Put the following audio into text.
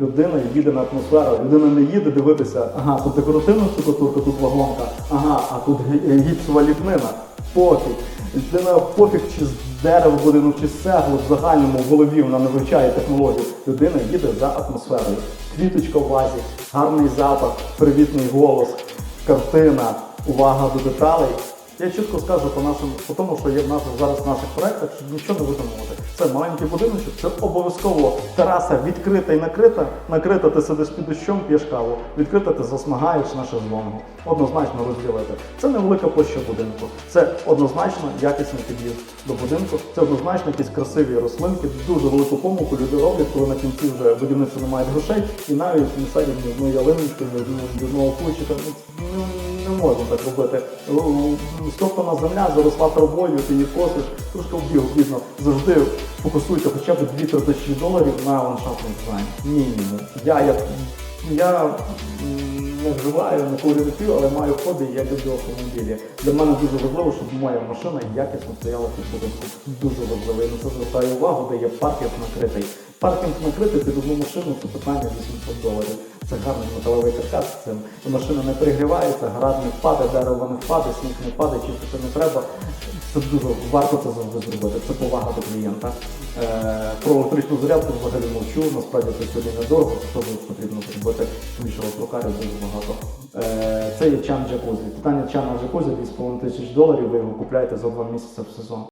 Людина їде на атмосферу, людина не їде дивитися, ага, тут декоративна штукатурка, тут вагонка, ага, а тут гіпсова ліпнина. Пофіг. Людина пофіг, чи з дерева будинок, чи з цегли в загальному в голові вона не вивчає технологію. Людина їде за атмосферою. Квіточка в вазі, гарний запах, привітний голос, картина, увага до деталей. Я чітко скажу по нашим, по тому, що є в нас зараз в наших проектах, щоб нічого не виконувати. Це маленький будиночок, це обов'язково тераса відкрита і накрита. Накрита ти сидиш під дощом, п'єш каву. Відкрита ти засмагаєш на шезлонгу. Однозначно розділити. Це невелика площа будинку. Це однозначно якісний під'їзд до будинку. Це однозначно якісь красиві рослинки. Дуже велику помилку люди роблять, коли на кінці вже будівництво не мають грошей, і навіть не садять ні одної ялиночки, ні одного- ні. Ну, можна так робити. Стоптана земля заросла травою, ти її косиш, трошки вбіг бідно. Завжди фокусуйте хоча б 2-3 тисячі доларів на ландшафтний дизайн. Мінімум. Я, я, я не вживаю, не курю не п'ю, але маю хобі, і я люблю автомобілі. Для мене дуже важливо, щоб моя машина якісно стояла під будинком. Дуже важливо. Я на це звертаю увагу, де є паркінг накритий. Паркінг накритий під одну машину це питання 800 доларів. Це гарний металевий каркас. І машина не перегрівається, град не впаде, дерево не впаде, сніг не впаде, чистити не треба. Це дуже варто це завжди зробити. Це повага до клієнта. Е, про електричну зарядку взагалі мовчу. Насправді це сьогодні недорого, це теж потрібно зробити. Тим більше електрокарів дуже багато. Е, це є чан джакузі. Питання чана джакузі 2,5 тисяч доларів. Ви його купляєте за два місяці в сезон.